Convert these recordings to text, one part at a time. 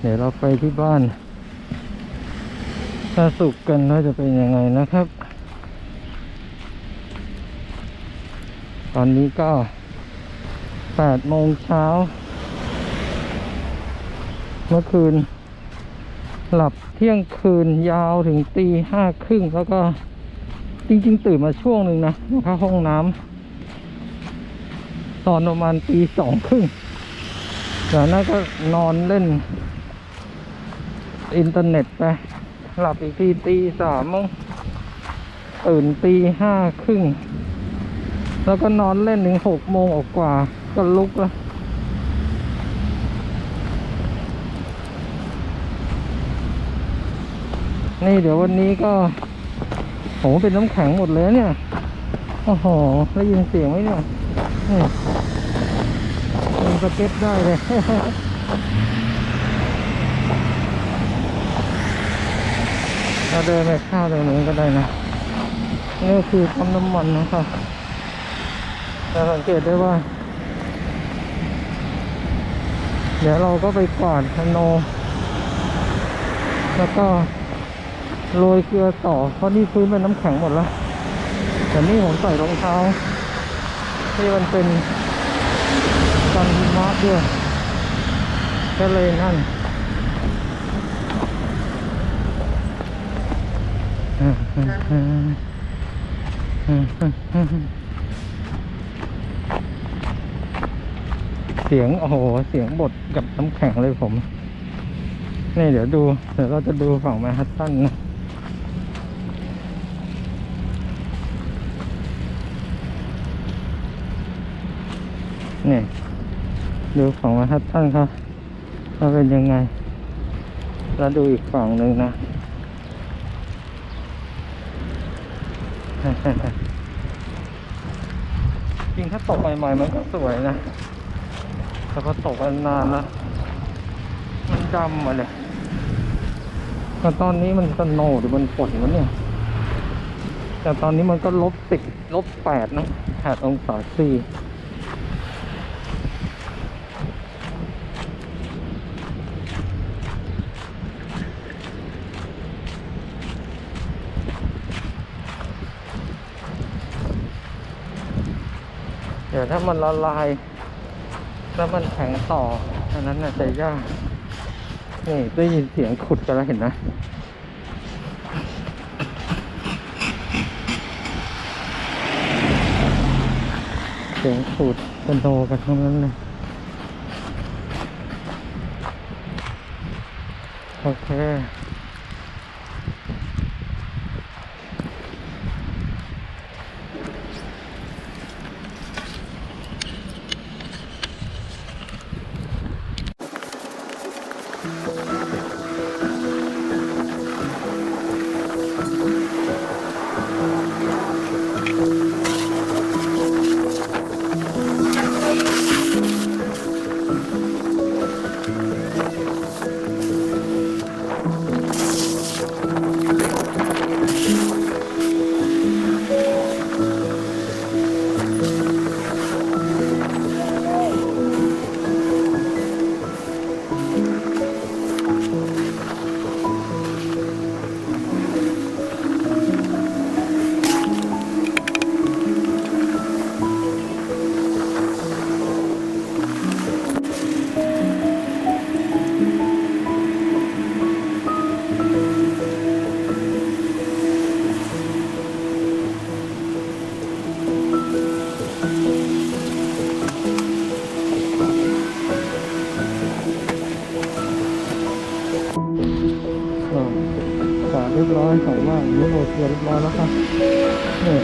เดี๋ยวเราไปที่บ้านถ้าสุกกันว่าจะเป็นยังไงนะครับ ตอนนี้ก็แปดโมงเช้า เมื่อคืน หลับเที่ยงคืนยาวถึงตีห้าครึ่งแล้วก็จริงๆ ตื่นมาช่วงหนึ่งนะเข้าห้องน้ำตอนประมาณตีสองครึ่ง จากนั้นก็นอนเล่น อินเทอร์เน็ตไป หลับอีกทีตีสามมั้งตื่นตีห้าครึ่ง แล้วก็นอนเล่นถึงหกโมงออกกว่า ก็ลุกแล้วนี่เดี๋ยววันนี้ก็โหเป็นน้ำแข็งหมดเลยเนี่ย โอ้โหได้ยินเสียงไหมเนี่ย สเก็ตได้เลยเราเดินไปข้าวตรงนี้ก็ได้นะนี่คือปั๊มน้ำมันนะครับจะสังเกตได้ว่า เดี๋ยวเราก็ไปกวาดคโน แล้วก็โรยเกลือต่อ เพราะนี่พื้นเป็นน้ำแข็งหมดแล้ว แต่นี่ผมใส่รองเท้าที่มันเป็น กันหิมะด้วยก็เลยนั่นเสียง โอ้โห เสียงบดกับน้ำแข็งเลยผม นี่เดี๋ยวดู เดี๋ยวเราจะดูฝั่งแมนฮัตตันนะนี่ ดูฝั่งมนฮัตตันครับว่าเป็นยังไง แล้วดูอีกฝั่งหนึ่งนะจริงถ้าตกใหม่ๆมันก็สวยนะ แต่พอตกนานๆแล้วมันดำมาเลยแต่ตอนนี้มันสโนหรือมันฝนวะเนี่ย แต่ตอนนี้มันก็ลบสิบลบแปดนะแปดองศาซี ดี๋ยวถ้ามันละลาย แล้วมันแข็งต่ออันนั้นน่ะจะยากนี่ได้ยินเสียงขุดกันแล้วเห็นนะเสียงขุดกันโตกันทั้งนั้นเลยโอเค บร้อยสองว่างนี่โรยเกลือเรียบร้อยแล้วครับเนี่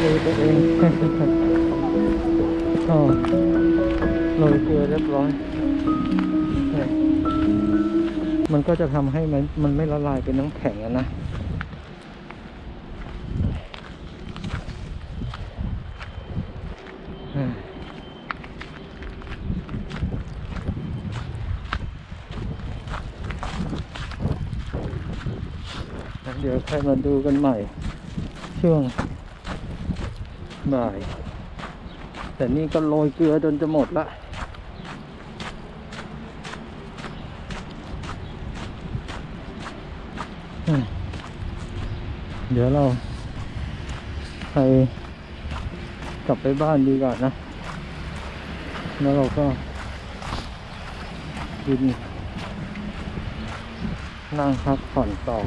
ดูตัวเองก็โรยเกลือเรียบร้อยนี่มันก็จะทำให้มันมันไม่ละลายเป็นน้ำแข็งนะ เดี๋ยวใครมาดูกันใหม่ ช่วงบ่าย แต่นี่ก็โรยเกลือจนจะหมดละเดี๋ยวเราไปกลับไปบ้านดีกว่านะ แล้วเราก็กินนั่งพักผ่อนต่อ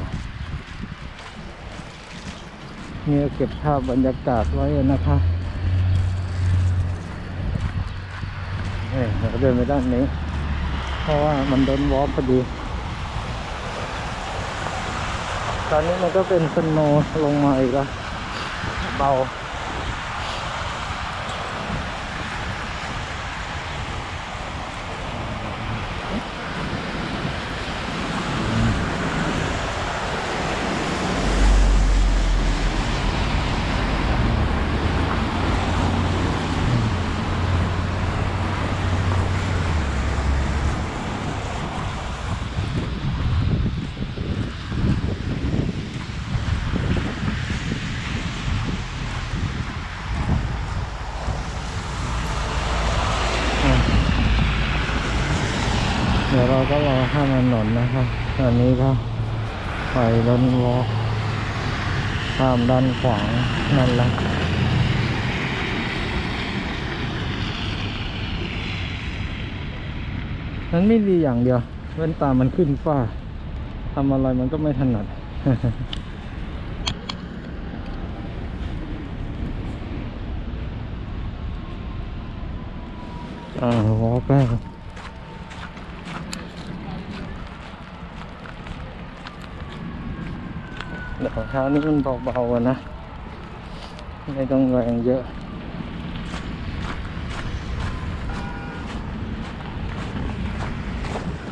นี่ยเก็บภาพบรรยากาศไว้นะคะเฮ้ยเราก็เดินไปด้านนี้ เพราะว่ามันโดนวอล์พอดี ตอนนี้มันก็เป็นสโนลงมาอีกแล้วเบา ดี๋ยวเราก็รอข้ามถนนนะครับตอนนี้ก็ไปรถวอลข้ามด้านขวางนั่นแหละนั้นไม่ดีอย่างเดียวเว้นตามันขึ้นฟ้าทำอะไรมันก็ไม่ถนัดอ่าวอล์ก แต่ของเท้านี้มันเบาๆนะ ไม่ต้องแรงเยอะ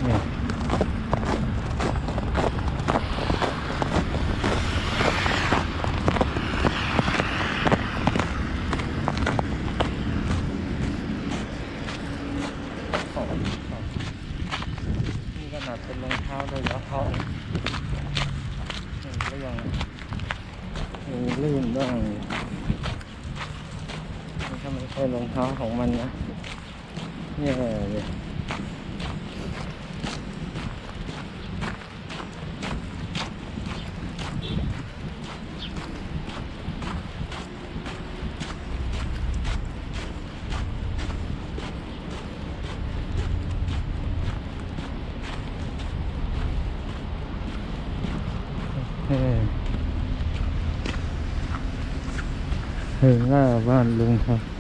เนี่ยสองสองนี่ขนาดเป็นรองเท้าโดยเฉพาะมันก็ยังมีลื่นบ้างนี่ถ้า ไม่ใช่รองเท้า